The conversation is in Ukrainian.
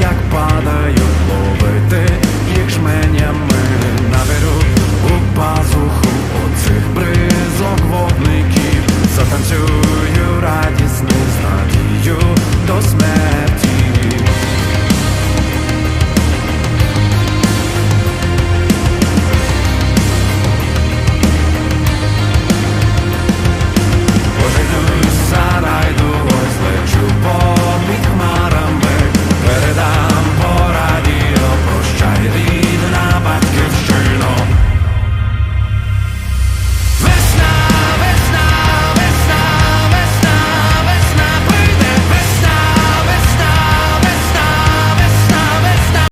як падають, ловити їх жменями наберу у пазуху оцих бризок водників затанцюю.